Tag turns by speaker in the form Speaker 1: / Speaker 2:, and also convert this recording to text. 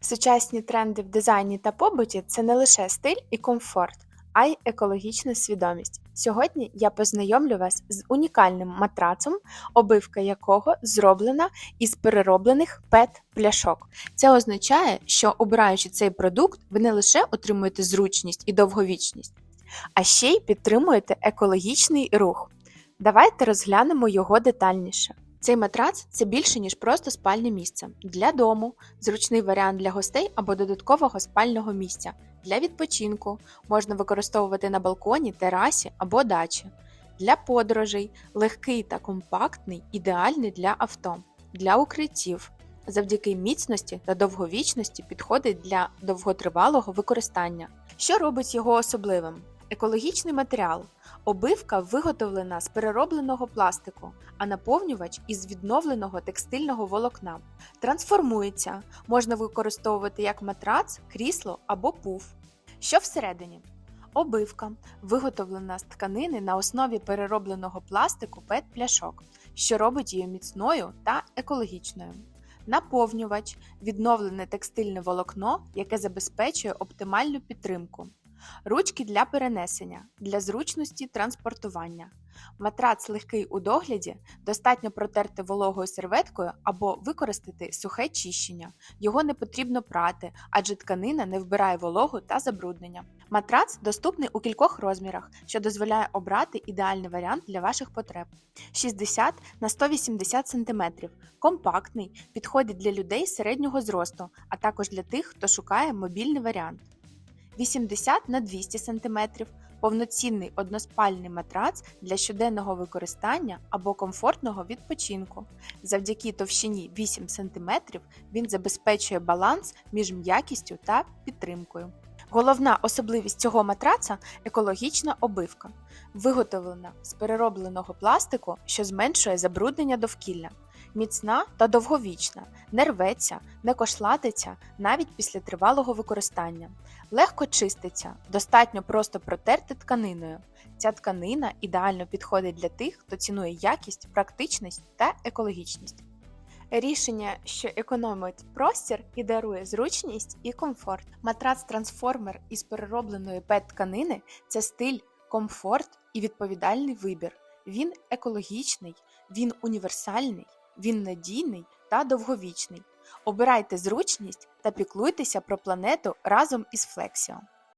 Speaker 1: Сучасні тренди в дизайні та побуті це не лише стиль і комфорт, а й екологічна свідомість. Сьогодні я познайомлю вас з унікальним матрацом, обивка якого зроблена із перероблених ПЕТ-пляшок. Це означає, що обираючи цей продукт, ви не лише отримуєте зручність і довговічність, а ще й підтримуєте екологічний рух. Давайте розглянемо його детальніше. Цей матрац це більше, ніж просто спальне місце для дому, зручний варіант для гостей або додаткового спального місця. Для відпочинку можна використовувати на балконі, терасі або дачі. Для подорожей легкий та компактний, ідеальний для авто, для укриттів. Завдяки міцності та довговічності підходить для довготривалого використання. Що робить його особливим? Екологічний матеріал. Обивка виготовлена з переробленого пластику, а наповнювач із відновленого текстильного волокна. Трансформується, можна використовувати як матрац, крісло або пуф. Що всередині? Обивка виготовлена з тканини на основі переробленого пластику ПЕТ-пляшок, що робить її міцною та екологічною. Наповнювач відновлене текстильне волокно, яке забезпечує оптимальну підтримку. Ручки для перенесення для зручності транспортування. Матрац легкий у догляді, достатньо протерти вологою серветкою або використати сухе чищення. Його не потрібно прати, адже тканина не вбирає вологу та забруднення. Матрац доступний у кількох розмірах, що дозволяє обрати ідеальний варіант для ваших потреб. 60 на 180 см, компактний, підходить для людей середнього зросту, а також для тих, хто шукає мобільний варіант. 80 на 200 см, повноцінний односпальний матрац для щоденного використання або комфортного відпочинку. Завдяки товщині 8 см він забезпечує баланс між м'якістю та підтримкою. Головна особливість цього матраца екологічна обивка, виготовлена з переробленого пластику, що зменшує забруднення довкілля. Міцна та довговічна, не рветься, не кошлатиться навіть після тривалого використання. Легко чиститься, достатньо просто протерти тканиною. Ця тканина ідеально підходить для тих, хто цінує якість, практичність та екологічність. Рішення, що економить простір і дарує зручність і комфорт. Матрац трансформер із переробленої ПЕТ-тканини це стиль, комфорт і відповідальний вибір. Він екологічний, він універсальний, він надійний та довговічний. Обирайте зручність та піклуйтеся про планету разом із Флексіо.